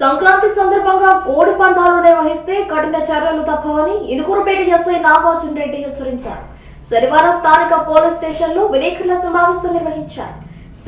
సంక్రాంతి సందర్భంగా కోడి పందాలు నిర్వహిస్తే కఠిన చర్యలు తప్పవని ఇదుగురుపేట ఎస్ఐ నాగార్జున రెడ్డి హెచ్చరించారు. శనివారం స్థానిక పోలీస్ స్టేషన్లో విలేకరుల సమావేశం నిర్వహించారు.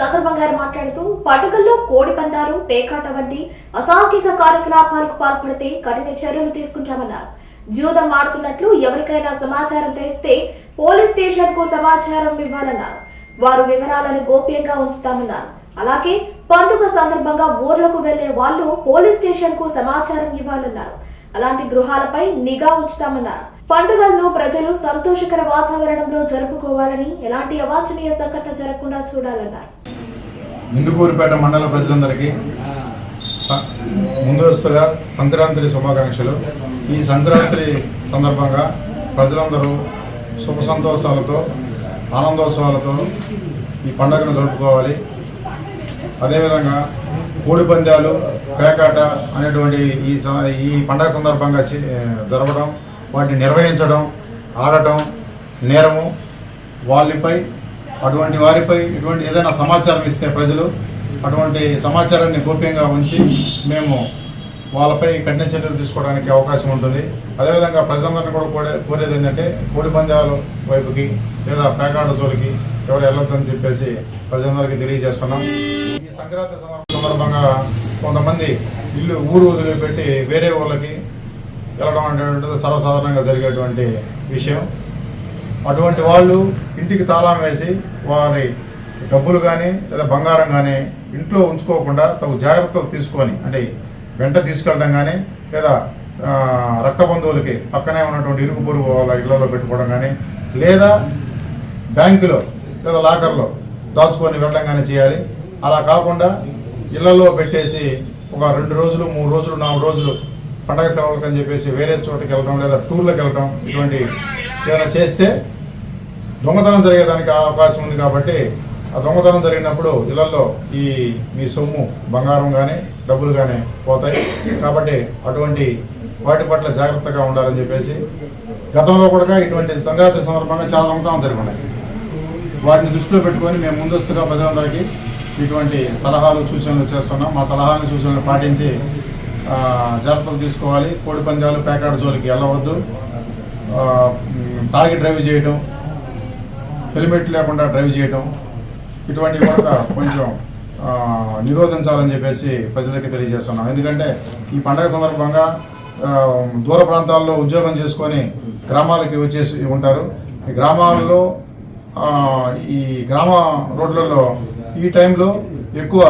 సందర్భంగా మాట్లాడుతూ పండుగల్లో కోడి పందాలు పేకాట వంటి అసాంఘిక కార్యకలాపాలకు పాల్పడితే కఠిన చర్యలు తీసుకుంటామన్నారు. జూదం ఆడుతున్నట్లు ఎవరికైనా సమాచారం తెలిస్తే పోలీస్ స్టేషన్కు సమాచారం ఇవ్వాలన్నారు. వారు వివరాలను గోప్యంగా ఉంచుతామన్నారు. అలాగే పండుగ సందర్భంగా ఊర్లకు వెళ్ళే వాళ్ళు పోలీస్ స్టేషన్కు సమాచారం ఇవ్వాలన్నారు. అలాంటి గృహాలపై నిఘా ఉంచుతామన్నారు. పండుగలను ప్రజలు సంతోషకర వాతావరణంలో జరుపుకోవాలని ఎలాంటి అవాంఛనీయ సంఘటన జరగకుండా చూడాలన్నారు. ముందుకూరుపేట మండల ప్రజలందరికీ ముందస్తుగా సంక్రాంతి శుభాకాంక్షలు. ఈ సంక్రాంతి సందర్భంగా ప్రజలందరూ సుఖ సంతోషాలతో ఆనందోత్సవాలతో ఈ పండుగను జరుపుకోవాలి. అదేవిధంగా కోడి పందాలు పేకాట అనేటువంటి ఈ స- ఈ పండగ సందర్భంగా చే- జరపడం వాటిని నిర్వహించడం ఆడటం నేరము వాళ్ళపై అటువంటి వారిపై ఇటువంటి ఏదైనా సమాచారం ఇస్తే ప్రజలు అటువంటి సమాచారాన్ని గోప్యంగా ఉంచి మేము వాళ్ళపై కఠిన చర్యలు తీసుకోవడానికి అవకాశం ఉంటుంది. అదేవిధంగా ప్రజలందరినీ కూడా కోరే కోరేది ఏంటంటే కోడి పందాల వైపుకి లేదా పేకాట జోలికి ఎవరు వెళ్ళొద్దని చెప్పేసి ప్రజలందరికీ తెలియజేస్తున్నాం. ఈ సంక్రాంతి సందర్భంగా కొంతమంది ఇల్లు ఊరు వదిలిపెట్టి వేరే ఊళ్ళకి వెళ్ళడం అనేటువంటిది సర్వసాధారణంగా జరిగేటువంటి విషయం. అటువంటి వాళ్ళు ఇంటికి తాళం వేసి వారి డబ్బులు కానీ లేదా బంగారం కానీ ఇంట్లో ఉంచుకోకుండా తగు జాగ్రత్తలు తీసుకొని అంటే వెంట తీసుకెళ్ళడం కానీ లేదా రక్త బంధువులకి పక్కనే ఉన్నటువంటి ఇరుగు పొరుగు వాళ్ళ ఇళ్ళలో పెట్టుకోవడం కానీ లేదా బ్యాంకులో లేదా లాకర్లో దాచుకొని వెళ్ళడం కానీ చేయాలి. అలా కాకుండా ఇళ్ళలో పెట్టేసి ఒక రెండు రోజులు మూడు రోజులు నాలుగు రోజులు పండగ సెలవులకు అని చెప్పేసి వేరే చోటుకి వెళ్ళడం లేదా టూర్లకు వెళ్ళడం ఇటువంటి ఏదైనా చేస్తే దొంగతనం జరిగేదానికి అవకాశం ఉంది కాబట్టి ఆ దొంగతనం జరిగినప్పుడు ఇళ్ళలో ఈ మీ సొమ్ము బంగారం కానీ డబ్బులు కానీ పోతాయి. కాబట్టి అటువంటి వాటి పట్ల జాగ్రత్తగా ఉండాలని చెప్పేసి గతంలో కూడా ఇటువంటి సంక్రాంతి సందర్భంగా చాలా దొంగతనం జరిగినాయి. వాటిని దృష్టిలో పెట్టుకొని మేము ముందస్తుగా ప్రజలందరికీ ఇటువంటి సలహాలు సూచనలు చేస్తున్నాం. మా సలహాలు సూచనలు పాటించి జాగ్రత్తలు తీసుకోవాలి. కోడి పందాలు పేకాడ జోలికి వెళ్ళవద్దు. తాగి డ్రైవ్ చేయడం హెల్మెట్ లేకుండా డ్రైవ్ చేయడం ఇటువంటివి కూడా కొంచెం నిరోధించాలని చెప్పేసి ప్రజలకి తెలియజేస్తున్నాం. ఎందుకంటే ఈ పండగ సందర్భంగా దూర ప్రాంతాల్లో ఉద్యోగం చేసుకొని గ్రామాలకి వచ్చేసి ఉంటారు. ఈ గ్రామాల్లో ఈ గ్రామ రోడ్లలో ఈ టైంలో ఎక్కువ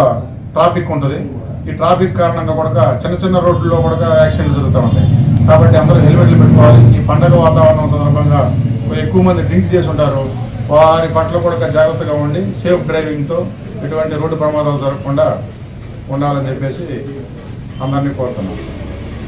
ట్రాఫిక్ ఉంటుంది. ఈ ట్రాఫిక్ కారణంగా కూడా చిన్న చిన్న రోడ్లలో కూడా యాక్సిడెంట్లు జరుగుతూ ఉంటాయి. కాబట్టి అందరూ హెల్మెట్లు పెట్టుకోవాలి. ఈ పండగ వాతావరణం సందర్భంగా ఎక్కువ మంది డ్రింక్ చేసి ఉంటారు. వారి పట్ల కూడా జాగ్రత్తగా ఉండి సేఫ్ డ్రైవింగ్తో ఎటువంటి రోడ్డు ప్రమాదాలు జరగకుండా ఉండాలని చెప్పేసి అందరినీ కోరుతున్నాను